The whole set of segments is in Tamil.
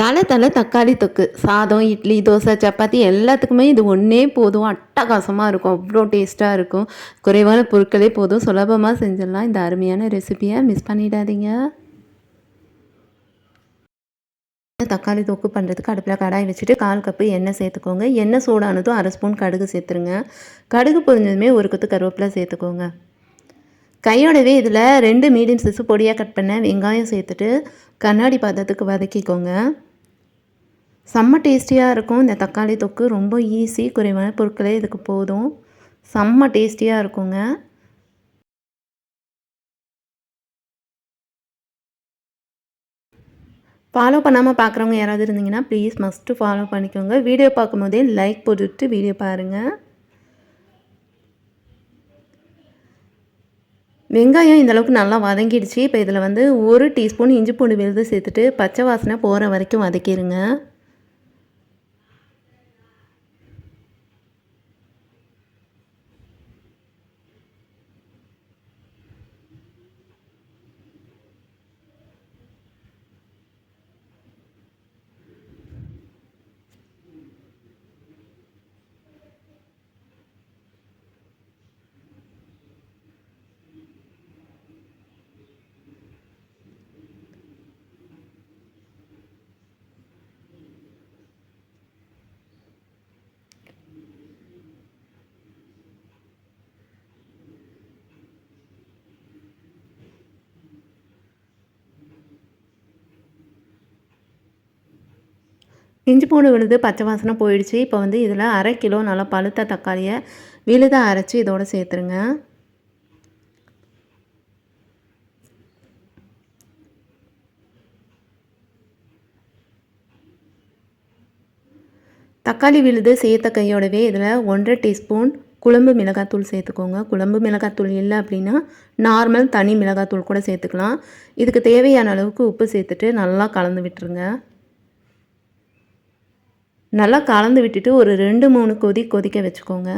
தலை தலை தக்காளி தொக்கு சாதம் இட்லி தோசை சப்பாத்தி எல்லாத்துக்குமே இது ஒன்றே போதும். அட்டகாசமாக இருக்கும். அவ்வளோ டேஸ்ட்டாக இருக்கும். குறைவான பொருட்களே போதும். சுலபமாக செஞ்சிடலாம். இந்த அருமையான ரெசிபியை மிஸ் பண்ணிடாதீங்க. தக்காளி தொக்கு பண்ணுறதுக்கு அடுப்பில் கடாய் வச்சுட்டு கால் கப்பு எண்ணெய் சேர்த்துக்கோங்க. எண்ணெய் சூடானதும் அரை ஸ்பூன் கடுகு சேர்த்துருங்க. கடுகு பொரிஞ்சதுமே ஒரு கொத்து கருவேப்பிலை சேர்த்துக்கோங்க. கையோடவே இதில் ரெண்டு மீடியம் சிசு பொடியாக கட் பண்ண வெங்காயம் சேர்த்துட்டு கண்ணாடி பாத்திரத்துக்கு வதக்கிக்கோங்க. செம்ம டேஸ்டியாக இருக்கும். இந்த தக்காளி தொக்கு ரொம்ப ஈஸி குறைவான பொருட்களே இதுக்கு போதும். செம்ம டேஸ்டியாக இருக்குங்க. ஃபாலோ பண்ணாமல் பார்க்குறவங்க யாராவது இருந்தீங்கன்னா ப்ளீஸ் மஸ்ட்டு ஃபாலோ பண்ணிக்கோங்க. வீடியோ பார்க்கும்போதே லைக் போட்டுட்டு வீடியோ பாருங்கள் வெங்காயம் இந்தளவுக்கு நல்லா வதங்கிடுச்சு. இப்போ இதில் வந்து ஒரு டீஸ்பூன் இஞ்சி பூண்டு விழுது சேர்த்துட்டு பச்சை வாசனை போகிற வரைக்கும் வதக்கிடுங்க இஞ்சி பூண்டு விழுது பச்சை வாசனை போயிடுச்சு. இப்போ வந்து இதில் அரை கிலோ நல்லா பழுத்த தக்காளியை விழுதை அரைச்சி இதோடு சேர்த்துருங்க. தக்காளி விழுது சேர்த்த கையோடவே இதில் ஒன்றரை டீஸ்பூன் குழம்பு மிளகாத்தூள் சேர்த்துக்கோங்க. குழம்பு மிளகாத்தூள் இல்லை அப்படின்னா நார்மல் தனி மிளகாத்தூள் கூட சேர்த்துக்கலாம். இதுக்கு தேவையான அளவுக்கு உப்பு சேர்த்துட்டு நல்லா கலந்து விட்டுருங்க. நல்லா கலந்து விட்டுட்டு ஒரு ரெண்டு மூணு கொதி கொதிக்க வச்சுக்கோங்க.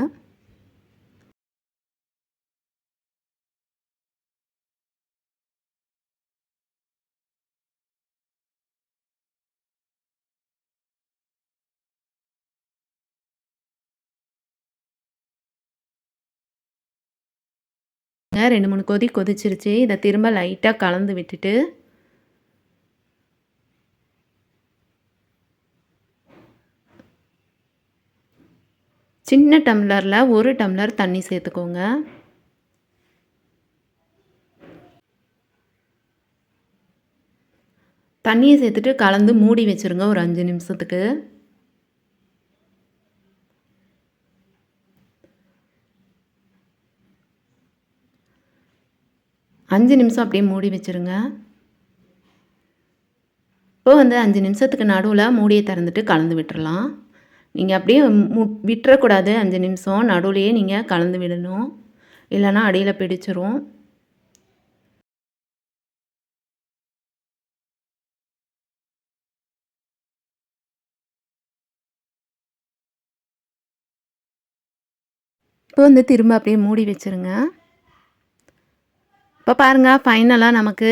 ரெண்டு மூணு கொதி கொதிச்சிருச்சு. இதை திரும்ப லைட்டாக கலந்து விட்டுட்டு சின்ன டம்ளரில் ஒரு டம்ளர் தண்ணி சேர்த்துக்கோங்க. தண்ணியை சேர்த்துட்டு கலந்து மூடி வச்சுருங்க ஒரு அஞ்சு நிமிஷத்துக்கு. அஞ்சு நிமிஷம் அப்படியே மூடி வச்சுருங்க. இப்போ வந்து அஞ்சு நிமிஷத்துக்கு நடுவில் மூடியை திறந்துட்டு கலந்து விட்டுறலாம். நீங்கள் அப்படியே மு விட்டுறக்கூடாது. அஞ்சு நிமிஷம் நடுவுலையே நீங்கள் கலந்து விடணும். இல்லைன்னா அடியில் பிடிச்சிரும். இப்போ வந்து திரும்ப அப்படியே மூடி வச்சுருங்க. இப்போ பாருங்கள் ஃபைனலாக நமக்கு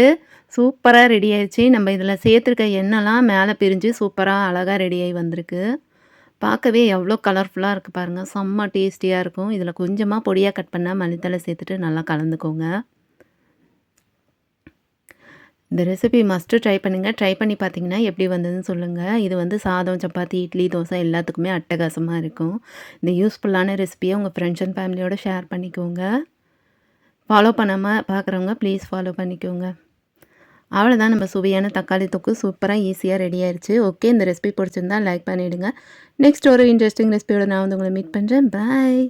சூப்பராக ரெடி ஆயிடுச்சு. நம்ம இதில் சேர்த்துருக்க எண்ணெய்லாம் மேலே பிரிஞ்சு சூப்பராக அழகாக ரெடி ஆகி வந்திருக்கு. பார்க்கவே எவ்வளோ கலர்ஃபுல்லாக இருக்குது பாருங்கள் செம்ம டேஸ்டியாக இருக்கும். இதில் கொஞ்சமாக பொடியாக கட் பண்ணால் மல்லித்தலை சேர்த்துட்டு நல்லா கலந்துக்கோங்க. இந்த ரெசிபி மஸ்ட்டு ட்ரை பண்ணுங்கள் ட்ரை பண்ணி பார்த்தீங்கன்னா எப்படி வந்ததுன்னு சொல்லுங்கள் இது வந்து சாதம் சப்பாத்தி இட்லி தோசை எல்லாத்துக்குமே அட்டகாசமாக இருக்கும். இந்த யூஸ்ஃபுல்லான ரெசிபியை உங்கள் ஃப்ரெண்ட்ஸ் அண்ட் ஃபேமிலியோடு ஷேர் பண்ணிக்கோங்க. ஃபாலோ பண்ணாமல் பார்க்குறவங்க ப்ளீஸ் ஃபாலோ பண்ணிக்கோங்க. அவ்வளோதான் நம்ம சுவையான தக்காளி தொக்கு சூப்பராக ஈஸியாக ரெடி ஆயிடுச்சு ஓகே இந்த ரெசிபி பிடிச்சிருந்தா லைக் பண்ணிவிடுங்க நெக்ஸ்ட் ஒரு இன்ட்ரெஸ்டிங் ரெசிபியோட நான் வந்து உங்களை மீட் பண்ணுறேன் பாய்